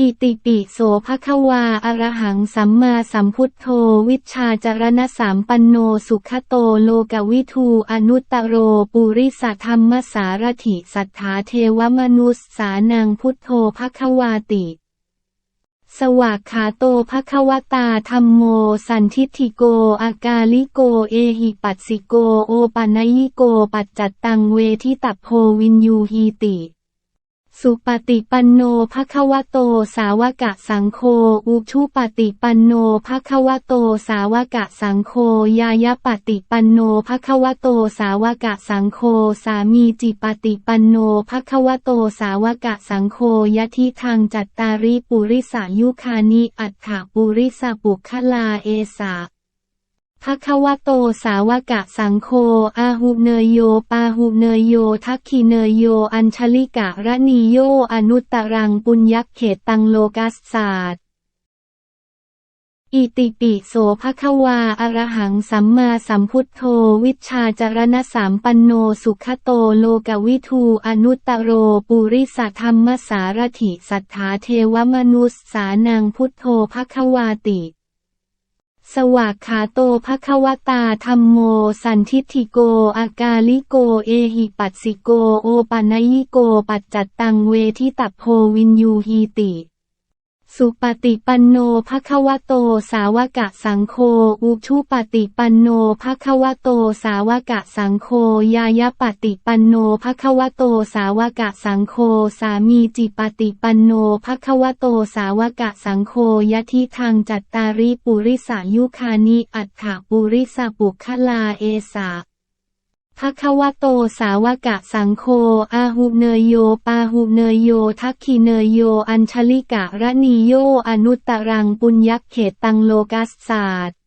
อิติปิโสภควาอรหังสัมมาสัมพุทโธวิชชาจารณสามปันโนสุขโตโลกวิทูอนุตตโรปุริสธรรมสารถิสัทธาเทวมนุสสานังพุทโธภควาติ สวากขาโตภควตาธรรมโม สันทิฏฐิโก อากาลิโกเอหิปัสสิโกโอปันญิโกปัจจัตตังเวทิตัพโพวินยูฮีติ สุปฏิปันโนภควโตสาวกะสังโฆอุชุปฏิปันโนภควโตสาวกะสังโฆยายปฏิปันโนภควโตสาวกะสังโฆสามีจิปฏิปันโนภควโตสาวกะสังโฆยะทิทางจัตตาริปุริสายุคานิอัฏฐปุริสปุคลาเอสา ภควโตสาวกะสังโฆอาหุเนยโย ปาหุเนยโย ทักขิเนยโย อัญชลิกะระนีโย อนุตตรังปุญญักเขตตังโลกัสสาดอิติปิโสภควาอรหังสัมมาสัมพุทโธ วิชาจารณสามปันโนสุขโตโลกวิทูอนุตตโรปุริสธรรมสารถิสัทธาเทวมนุสสานังพุทโธภควาติ สวากขาโตภควตาธรรมโม สันทิฏฐิโก อากาลิโก เอหิปัสสิโก โอปันญิโก ปัจจัตตังเวทิตัพโพวินยูฮีติ สุปฏิปันโนภควโตสาวกะสังโฆอุชุปฏิปันโนภควโตสาวกะสังโฆยายปฏิปันโนภควโตสาวกะสังโฆสามีจิปฏิปันโนภควโตสาวกะสังโฆยะทิทางจัตตาริปุริสายุคานิอัฏฐปุริสปุคลาเอสา ภควโตสาวกะสังโฆอาหุเนยโย ปาหุเนยโย ทักขิเนยโย อัญชลิกะระนีโย อนุตตรังปุญญักเขตตังโลกัสสาด